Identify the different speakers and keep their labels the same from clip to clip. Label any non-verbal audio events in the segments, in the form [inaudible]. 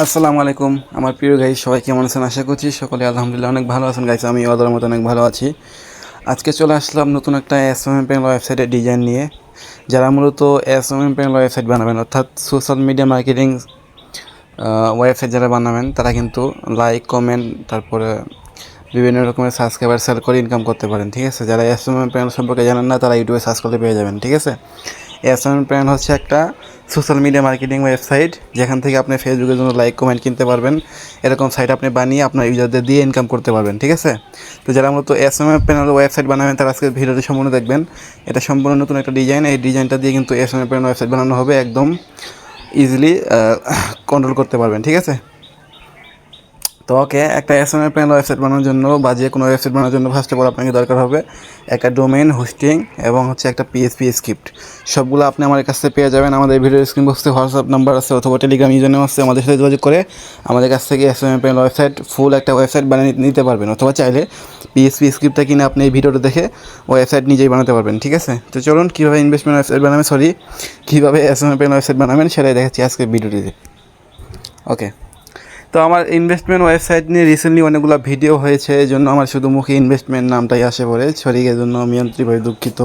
Speaker 1: আসসালামু আলাইকুম, আমার প্রিয় গাইজ সবাই কেমন আছেন? আশা করছি সকলে আলহামদুলিল্লাহ অনেক ভালো আছেন। গাইজ আমি ওদের মতো অনেক ভালো আছি। আজকে চলে আসলাম নতুন একটা এস এম এম প্যানেল ওয়েবসাইটের ডিজাইন নিয়ে, যারা মূলত এস এম প্যানেল ওয়েবসাইট বানাবেন, অর্থাৎ সোশ্যাল মিডিয়া মার্কেটিং ওয়েবসাইট যারা বানাবেন, তারা কিন্তু লাইক কমেন্ট তারপরে বিভিন্ন রকমের সাবস্ক্রাইবার সেল করে ইনকাম করতে পারেন, ঠিক আছে? যারা এস এম প্যানেল সম্পর্কে জানেন না, তারা ইউটিউবে সার্চ করলে পেয়ে যাবেন, ঠিক আছে? এম এম হচ্ছে একটা সোশ্যাল মিডিয়া মার্কেটিং ওয়েবসাইট যেখান থেকে আপনি ফেসবুকের জন্য লাইক কমেন্ট কিনতে পারবেন। এরকম সাইট আপনি বানিয়ে আপনার ইউজারদের দিয়ে ইনকাম করতে পারবেন, ঠিক আছে? তো যারা মূলত S M M panel website বানাবেন, তারা আজকে ভিডিওটি সম্পূর্ণ দেখবেন। এটা সম্পূর্ণ নতুন একটা ডিজাইন এই ডিজাইনটা দিয়ে কিন্তু S M M panel website বানানো হবে একদম ইজিলি কন্ট্রোল করতে পারবেন, ঠিক আছে? তো ওকে একটা S M A panel website বানানোর জন্য বা যে কোনো ওয়েবসাইট বানানোর জন্য ফার্স্ট অফ অল আপনাকে দরকার হবে একটা ডোমেন হোস্টিং এবং হচ্ছে একটা পিএসপি স্ক্রিপ্ট সবগুলো আপনি আমার কাছ থেকে পেয়ে যাবেন। আমাদের ভিডিও স্ক্রিন বক্সে হোয়াটসঅ্যাপ নাম্বার আছে অথবা টেলিগ্রাম ইউজারনেম আছে, আমাদের সাথে যোগাযোগ করে আমাদের কাছ থেকে S M panel website full একটা ওয়েবসাইট বানিয়ে নিতে পারবেন। অথবা চাইলে পিএসপি স্ক্রিপ্টটা কিনে আপনি এই ভিডিওটা দেখে ওয়েবসাইট নিজেই বানাতে পারবেন, ঠিক আছে? তো চলুন, কীভাবে ইনভেস্টমেন্ট ওয়েবসাইট বানাবেন? সরি কীভাবে এস এম প্যানেল ওয়েবসাইট বানাবেন সেটাই দেখাচ্ছি আজকে ভিডিওটিতে ওকে তো আমার ইনভেস্টমেন্ট ওয়েবসাইট নিয়ে রিসেন্টলি অনেকগুলো ভিডিও হয়েছে, এই জন্য আমার শুধু মুখে ইনভেস্টমেন্ট নামটাই আসে পড়ে সরি এর জন্য আমি অন্তরিভাবে দুঃখিত।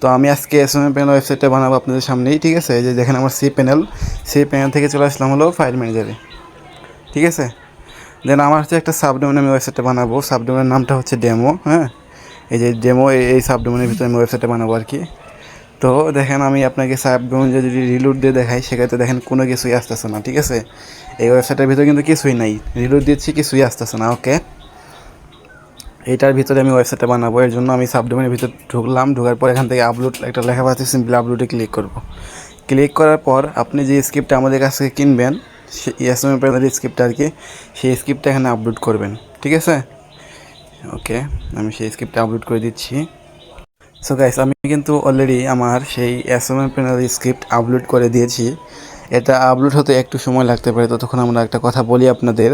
Speaker 1: তো আমি আজকে এস এম প্যানেল ওয়েবসাইটটা বানাবো আপনাদের সামনেই, ঠিক আছে? এই যে দেখেন আমার সি প্যানেল সেই প্যানেল থেকে চলে আসলাম হলো ফাইল ম্যানেজারে ঠিক আছে? দেন আমার হচ্ছে একটা সাবডোমেন আমি ওয়েবসাইটটা বানাবো সাবডোমেনের নামটা হচ্ছে ডেমো হ্যাঁ? এই যে ডেমো এই সাবডোমেনের ভিতরে আমি ওয়েবসাইটটা বানাবো আর কি। তো দেখেন আমি আপনাকে সাবডোমেন যদি রিলুট দিয়ে দেখাই, সেক্ষেত্রে দেখেন কোনো কিছুই আসতেছে না, ঠিক আছে? এই ওয়েবসাইটের ভিতরে কিন্তু কিছুই নাই। রিলুট দিচ্ছি, কিছুই আসতেছে না ওকে এইটার ভিতরে আমি ওয়েবসাইটটা বানাবো, এর জন্য আমি সাবডোমেনের ভিতরে ঢুকলাম, ঢোকার পর এখান থেকে আপলোড একটা লেখা পাচ্ছি সিম্পলি আপলোডে ক্লিক করব। ক্লিক করার পর আপনি যে স্ক্রিপ্টটা আমাদের কাছ থেকে কিনবেন, সে এম এর স্ক্রিপ্টটা আর কি, সেই স্ক্রিপ্টটা এখানে আপলোড করবেন, ঠিক আছে? ওকে আমি সেই স্ক্রিপ্টটা আপলোড করে দিচ্ছি। সো গাইস আমি কিন্তু অলরেডি আমার সেই এম প্যানেল স্ক্রিপ্ট আপলোড করে দিয়েছি। এটা আপলোড হতে একটু সময় লাগতে পারে, ততক্ষণ আমরা একটা কথা বলি আপনাদের।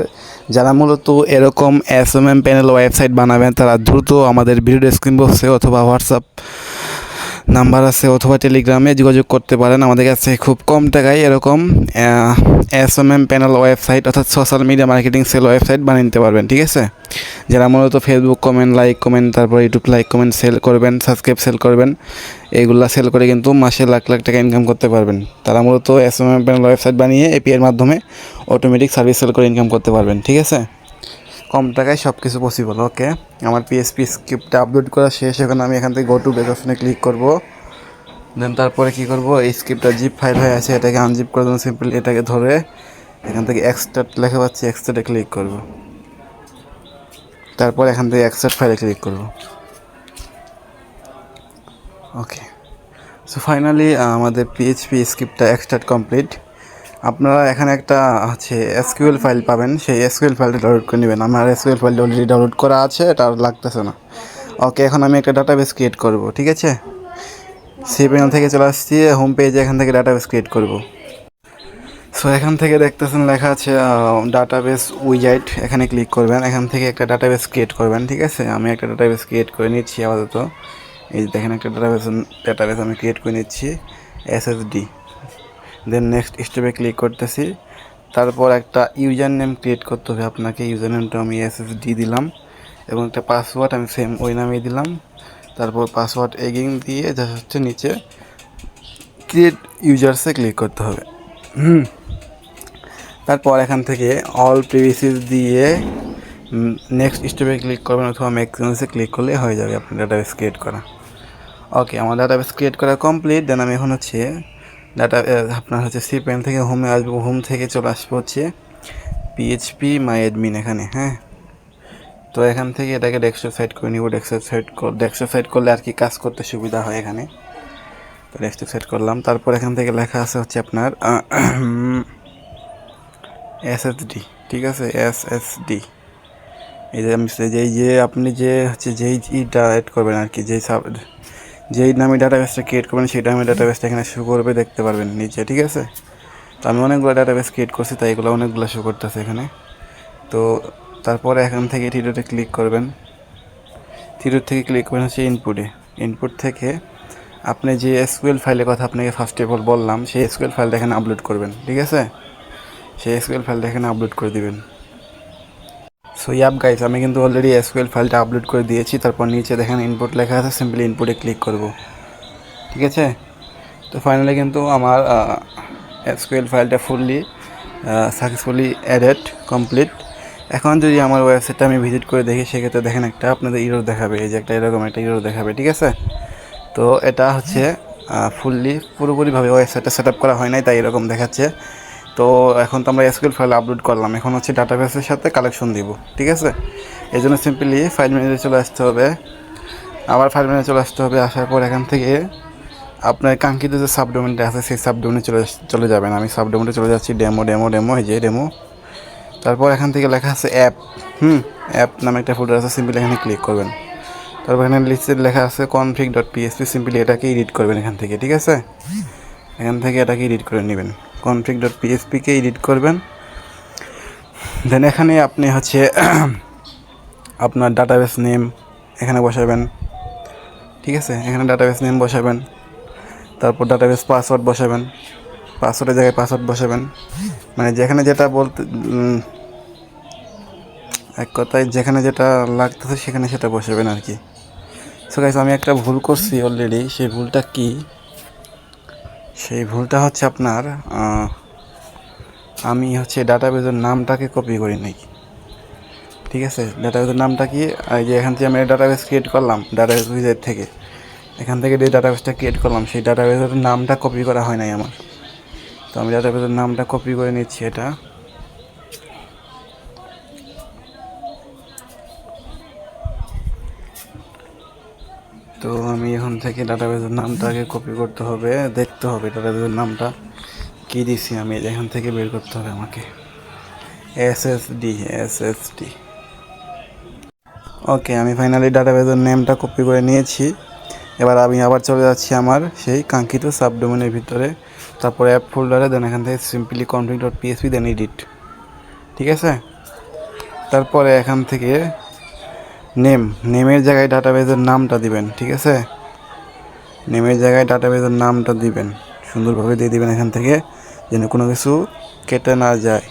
Speaker 1: যারা মূলত এরকম S M M panel website বানাবেন, তারা দ্রুত আমাদের ভিডিও স্ক্রিন বক্সে অথবা হোয়াটসঅ্যাপ নাম্বার আছে অথবা টেলিগ্রামে যোগাযোগ করতে পারেন। আমাদের কাছে খুব কম টাকায় এরকম S M M panel website অর্থাৎ social media marketing sell website বানিয়ে নিতে পারবেন, ঠিক আছে? যারা মূলত ফেসবুক কমেন্ট লাইক কমেন্ট তারপর ইউটিউব লাইক কমেন্ট সেল করবেন সাবস্ক্রাইব সেল করবেন এইগুলা সেল করে কিন্তু মাসে লাখ লাখ টাকা ইনকাম করতে পারবেন। তারা মূলত S M M panel website বানিয়ে এপি এর মাধ্যমে অটোমেটিক সার্ভিস সেল করে ইনকাম করতে পারবেন, ঠিক আছে? কম টাকায় সব কিছু পসিবল ওকে আমার পিএসপি স্ক্রিপ্টটা আপলোড করা শেষ, এখন আমি এখান থেকে গো টু বেক অপশনে ক্লিক করব। দেন তারপরে কি করব? এই স্ক্রিপ্টটা জিপ ফাইল হয়ে আছে, এটাকে আনজিপ করে দেবো সিম্পলি এটাকে ধরে এখান থেকে এক্সট্রাট লেখা পাচ্ছি এক্সট্রাটে ক্লিক করব। তারপর এখান থেকে এক্সট্রাট ফাইলে ক্লিক করব। ওকে সো ফাইনালি আমাদের পিএইচপি স্ক্রিপ্টটা এক্সট্রাট কমপ্লিট আপনারা এখানে একটা হচ্ছে এসকিউএল ফাইল পাবেন। সেই এসকিউএল ফাইলটা ডাউনলোড করে নেবেন। আমার এসকিউএল ফাইলটা অলরেডি ডাউনলোড করা আছে, এটা আর লাগতেছে না। ওকে এখন আমি একটা ডাটাবেস ক্রিয়েট করব, ঠিক আছে? সি প্যানেল থেকে চলে আসছি হোম পেজে এখান থেকে ডাটাবেস ক্রিয়েট করব। সো এখান থেকে দেখতেছেন লেখা আছে ডাটাবেস উইজাইট এখানে ক্লিক করবেন। এখান থেকে একটা ডাটাবেস ক্রিয়েট করবেন, ঠিক আছে? আমি একটা ডাটাবেস ক্রিয়েট করে নিচ্ছি আপাতত। এই দেখেন, একটা ডাটাবেস ডাটাবেস আমি ক্রিয়েট করে নিচ্ছি এসএসডি দেন নেক্সট স্টেপে ক্লিক করতেছি। তারপর একটা ইউজার নেম ক্রিয়েট করতে হবে আপনাকে। ইউজার নেমটা আমি এসএসডি দিলাম এবং একটা পাসওয়ার্ড আমি সেম ওই নামেই দিলাম। তারপর পাসওয়ার্ড এগিং দিয়ে যা হচ্ছে নিচে ক্রিয়েট ইউজার্সে ক্লিক করতে হবে। হুম। তারপর এখান থেকে অল প্রিভিসিস দিয়ে নেক্সট স্টেপে ক্লিক করবেন অথবা ম্যাক্সিমাসে ক্লিক করলে হয়ে যাবে আপনার ডাটাবেস ক্রিয়েট করা। ওকে আমার ডাটাবেস ক্রিয়েট করা কমপ্লিট দেন আমি এখন হচ্ছে ডাটা আপনার হচ্ছে সি প্যান থেকে হোমে আসব হোম থেকে চলে আসব হচ্ছে পিএইচপি মাই অ্যাডমিন এখানে হ্যাঁ? তো এখান থেকে এটাকে ডেস্কটপ সাইড করে নিব ডেস্কটপ সাইড ডেস্কটপ সাইড করলে আর কি কাজ করতে সুবিধা হয় এখানে। তো ডেস্কটপ সাইড করলাম, তারপর এখান থেকে লেখা আছে হচ্ছে আপনার এসএসডি ঠিক আছে? এস এস ডি এই যে আমি যে আপনি যে হচ্ছে যেই ইটা অ্যাড করবেন আর কি, যেই সাব যেই নামে ডাটাবেসটা ক্রিয়েট করবেন, সেই নামে ডাটাবেসটা এখানে শো করবে, দেখতে পারবেন নিচে, ঠিক আছে? তো আমি অনেকগুলো ডাটাবেস ক্রিয়েট করছি, তাই এগুলো অনেকগুলো শো করতেছে এখানে। তো তারপরে এখান থেকে থিরোতে ক্লিক করবেন। থিরোর থেকে ক্লিক করবেন হচ্ছে ইনপুটে ইনপুট থেকে আপনি যে এসকুয়েল ফাইলের কথা আপনাকে ফার্স্ট অফ অল বললাম, সেই এসকিউএল ফাইলটা এখানে আপলোড করবেন, ঠিক আছে? সেই এসকিউএল ফাইলটা এখানে আপলোড করে দিবেন। সো ইয়াপ গাইস আমি কিন্তু অলরেডি এসকিউএল ফাইলটা আপলোড করে দিয়েছি। তারপর নিচে দেখেন ইনপুট লেখা আছে সিম্পলি ইনপুটে ক্লিক করব। ঠিক আছে? তো ফাইনালি কিন্তু আমার এসকিউএল ফাইলটা ফুললি সাকসেসফুলি অ্যাডেড কমপ্লিট এখন যদি আমার ওয়েবসাইটটা আমি ভিজিট করে দেখি, সেক্ষেত্রে দেখেন একটা আপনাদের ইরোর দেখাবে। এই যে একটা এরকম একটা ইরোর দেখাবে, ঠিক আছে? তো এটা হচ্ছে ফুললি পুরোপুরিভাবে ওয়েবসাইটটা সেট আপ করা হয় নাই, তাই এরকম দেখাচ্ছে। তো এখন তো আমরা এসকিউএল ফাইল আপলোড করলাম। এখন হচ্ছে ডাটাবেসের সাথে কালেকশন দিব, ঠিক আছে? এই জন্য সিম্পলি ফাইল ম্যানেজারে চলে আসতে হবে। আবার ফাইল ম্যানেজারে চলে আসতে হবে, আসার পর এখান থেকে আপনার কাঙ্ক্ষিত যে সাবডোমেনটা আছে, সেই সাবডোমেনে চলে চলে যাবেন। আমি সাবডোমেনে চলে যাচ্ছি ডেমো ডেমো ডেমো এই যে ডেমো তারপর এখান থেকে লেখা আছে অ্যাপ হুম অ্যাপ নামে একটা ফোল্ডার আছে সিম্পলি এখানে ক্লিক করবেন। তারপর এখানে লিস্টে লেখা আছে কনফিগ ডট পিএসপি সিম্পলি এটাকে এডিট করবেন এখান থেকে, ঠিক আছে? এখান থেকে এটাকে এডিট করে নেবেন। কনফিগ ডট পিএসপিকে এডিট করবেন। দেন এখানে আপনি হচ্ছে [clears throat] আপনার ডাটাবেস নেম এখানে বসাবেন। ঠিক আছে? এখানে ডাটাবেস নেম বসাবেন। তারপর ডাটাবেস পাসওয়ার্ড বসাবেন। পাসওয়ার্ডের জায়গায় পাসওয়ার্ড বসাবেন। মানে যেখানে যেটা বলতে এক কথায় যেখানে যেটা লাগতেছে সেখানে সেটা বসাবেন আর কি। সো গাইস আমি একটা ভুল করছি অলরেডি সেই ভুলটা কি? সেই ভুলটা হচ্ছে আপনার আমি হচ্ছে ডাটাবেজের নামটাকে কপি করি নাই। ঠিক আছে? ডাটাবেজের নামটা কি? যে এখান থেকে আমি ডাটাবেজ ক্রিয়েট করলাম ডাটাবেজ উইজের থেকে। এখান থেকে যে ডাটাবেজটা ক্রিয়েট করলাম, সেই ডাটাবেজের নামটা কপি করা হয় নাই আমার। তো আমি ডাটাবেজের নামটা কপি করে নিচ্ছি এটা। তো আমি এখন থেকে ডাটাবেসের নামটাকে কপি করতে হবে, দেখতে হবে ডাটাবেসের নামটা। কী দিছি আমি? এখান থেকে বের করতে হবে আমাকে। S S D S S D okay আমি ফাইনালি ডাটাবেজের নেমটা কপি করে নিয়েছি। এবার আমি আবার চলে যাচ্ছি আমার সেই কাঙ্ক্ষিত সাবডোমেনের ভিতরে। তারপর অ্যাপ ফোল্ডারে দেন এখান থেকে simply config dot PSP then edit ঠিক আছে? তারপরে এখান থেকে নেম, নেমের জায়গায় ডাটাবেজের নামটা দিবেন, ঠিক আছে? নেমের জায়গায় ডাটাবেজের নামটা দিবেন, সুন্দরভাবে দিয়ে দিবেন এখান থেকে, যেন কোনো কিছু কেটে না যায়।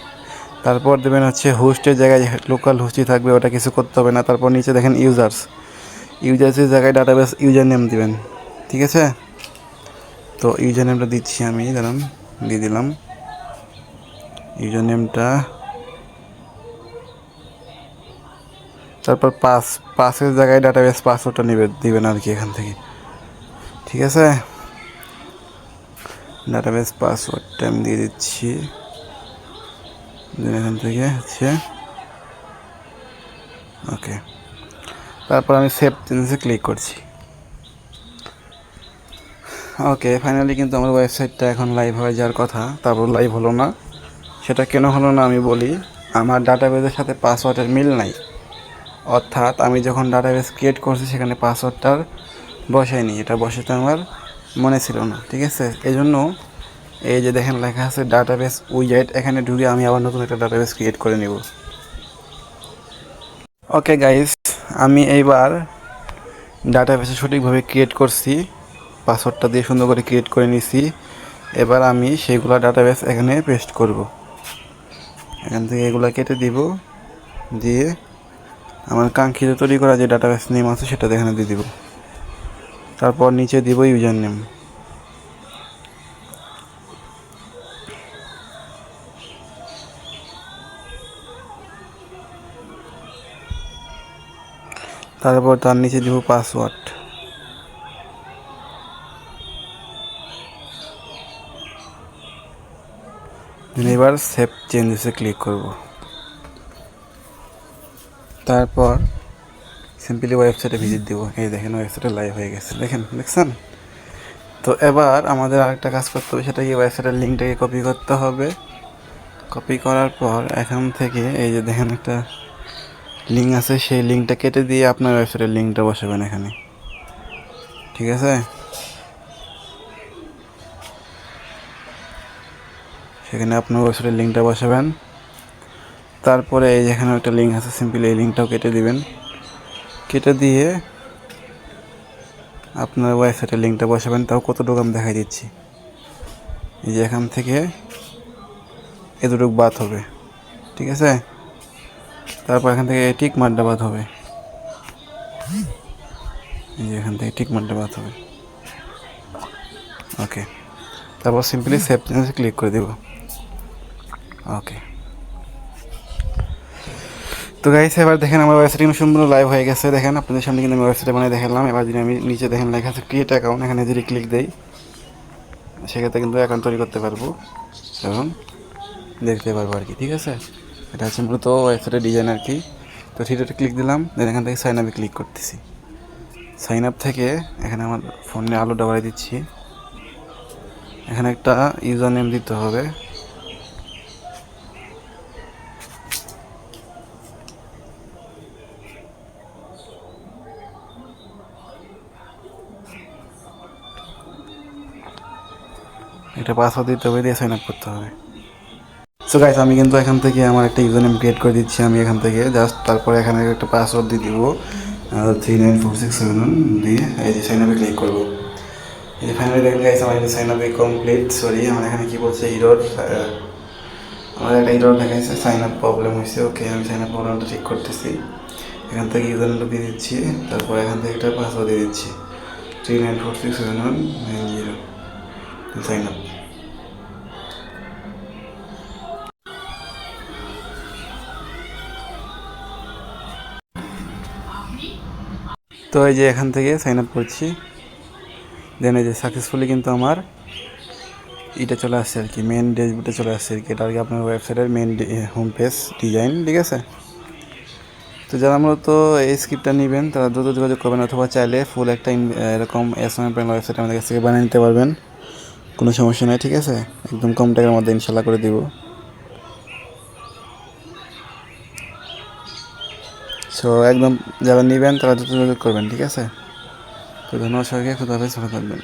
Speaker 1: তারপর দেবেন হচ্ছে হোস্টের জায়গায় লোকাল হোস্টই থাকবে, ওটা কিছু করতে হবে না। তারপর নিচে দেখেন ইউজার্স। ইউজার্সের জায়গায় ডাটাবেস ইউজার নেম দিবেন, ঠিক আছে? তো ইউজার নেমটা দিচ্ছি আমি, দাঁড়ান, দিয়ে দিলাম। ইউজার নেমটা তারপর পাস, পাসের জায়গায় ডাটাবেস পাসওয়ার্ডটা নেবে, দিবেন আর কি এখান থেকে। ঠিক আছে? ডাটাবেস পাসওয়ার্ডটা আমি দিয়ে দিচ্ছি। এখান থেকে হচ্ছে। ওকে। তারপর আমি সেভ চেঞ্জে ক্লিক করছি। ওকে ফাইনালি কিন্তু আমার ওয়েবসাইটটা এখন লাইভ হয়ে যাওয়ার কথা। তারপর লাইভ হলো না। সেটা কেন হলো না আমি বলি। আমার ডাটাবেসের সাথে পাসওয়ার্ডের মিল নাই। অর্থাৎ আমি যখন ডাটাবেস ক্রিয়েট করছি, সেখানে পাসওয়ার্ডটার বসাইনি এটা বসাতে আমার মনে ছিল না, ঠিক আছে? এই জন্য এই যে দেখেন লেখা আছে ডাটাবেস উইজেট এখানে ঢুকে আমি আবার নতুন একটা ডাটাবেস ক্রিয়েট করে নিব। ওকে গাইস আমি এইবার ডাটাবেসে সঠিকভাবে ক্রিয়েট করছি পাসওয়ার্ডটা দিয়ে সুন্দর করে ক্রিয়েট করে নিছি। এবার আমি সেইগুলো ডাটাবেস এখানে পেস্ট করব। এখান থেকে এগুলো কেটে দিব, দিয়ে আমার কাঙ্ক্ষিত তৈরি করা যে ডাটাবেস নেম আছে সেটা এখানে দিয়ে দিব। তারপর নিচে দিব ইউজার নেম তারপর তার নিচে দিব পাসওয়ার্ড এবার সেভ চেঞ্জেসে ক্লিক করব। তারপর সিম্পলি ওয়েবসাইটে ভিজিট দিব। এই দেখেন ওয়েবসাইটে লাইভ হয়ে গেছে। দেখেন, দেখছেন? তো এবার আমাদের আরেকটা কাজ করতে হবে, সেটা কি? ওয়েবসাইটের লিঙ্কটাকে কপি করতে হবে। কপি করার পর এখান থেকে এই যে দেখেন একটা লিঙ্ক আছে, সেই লিঙ্কটা কেটে দিয়ে আপনার ওয়েবসাইটের লিঙ্কটা বসাবেন এখানে। ঠিক আছে? সেখানে আপনার ওয়েবসাইটের লিঙ্কটা বসাবেন। তারপরে এই যেখানে একটা লিঙ্ক আছে সিম্পলি এই লিঙ্কটাও কেটে দিবেন। কেটে দিয়ে আপনার ওয়েবসাইটের লিঙ্কটা বসাবেন, তাও কতটুকু আমি দেখাই দিচ্ছি। এই যে এখান থেকে এতটুকু বাদ হবে, ঠিক আছে? তারপর এখান থেকে টিক মারটা বাদ হবে। এই যে এখান থেকে টিক মারটা বাদ হবে। ওকে তারপর সিম্পলি সেভ ক্লিক করে দেব। ওকে তো গাইস এবার দেখেন আমার ওয়েবসাইট কিন্তু সম্পূর্ণ লাইভ হয়ে গেছে। দেখেন, আপনাদের সামনে কিন্তু আমি ওয়েবসাইটে বানিয়ে দেখালাম। এবার যদি আমি নিচে দেখেন লেখা আছে ক্রিয়েট অ্যাকাউন্ট এখানে যদি ক্লিক দেই, সেক্ষেত্রে কিন্তু অ্যাকাউন্ট তৈরি করতে পারব। এবং দেখতে পারব আর কি, ঠিক আছে? এটা হচ্ছে মূলত ওয়েবসাইটের ডিজাইন আর কি। তো থ্রিটাতে ক্লিক দিলাম দেন এখান থেকে সাইন আপে ক্লিক করতেছি। সাইন আপ থেকে এখানে আমার ফোনে আলো ডাবাই দিচ্ছি। এখানে একটা ইউজার নেম দিতে হবে। একটা পাসওয়ার্ড দিতে হবে, দিয়ে সাইন আপ করতে হবে। সো গাইস আমি কিন্তু এখান থেকে আমার একটা ইউজার নেম ক্রিয়েট করে দিচ্ছি। আমি এখান থেকে জাস্ট তারপরে এখানে একটা পাসওয়ার্ড দিয়ে দিব। Three nine four six seven one দিয়ে এই যে সাইন আপে ক্লিক করব। এই যে ফাইনালি দেখেন গাইস আমার এই সাইন আপে কমপ্লিট সরি আমার এখানে কী বলছে? ইরোর আমার একটা ইরোর দেখাইছে সাইন আপ প্রবলেম হয়েছে ওকে আমি সাইন আপ প্রবলেমটা ঠিক করতেছি। এখান থেকে ইউজার নেমটা দিয়ে দিচ্ছি, তারপর এখান থেকে একটা পাসওয়ার্ড দিয়ে দিচ্ছি। Three nine four six seven one nine zero sign up তো এই যে এখান থেকে সাইন আপ করছি। দেন এই যে সাকসেসফুলি কিন্তু আমার এটা চলে আসছে আর কি মেন ড্যাশবোর্ডে চলে আসছে আর কি। এটা আর কি আপনার ওয়েবসাইটের মেন হোম পেজ ডিজাইন ঠিক আছে? তো যারা মূলত এই স্ক্রিপ্টটা নেবেন, তারা দ্রুত যোগাযোগ করবেন অথবা চাইলে ফুল একটা ইন- এরকম এস এম প্যান ওয়েবসাইট আমাদের কাছ থেকে বানিয়ে নিতে পারবেন। কোনো সমস্যা নেই, ঠিক আছে? একদম কম টাকার মধ্যে ইনশাল্লাহ করে দিব। সো একদম যারা নেবেন তারা যোগাযোগ করবেন, ঠিক আছে? তো ধন্যবাদ সবাইকে খুব ভালো থাকবেন।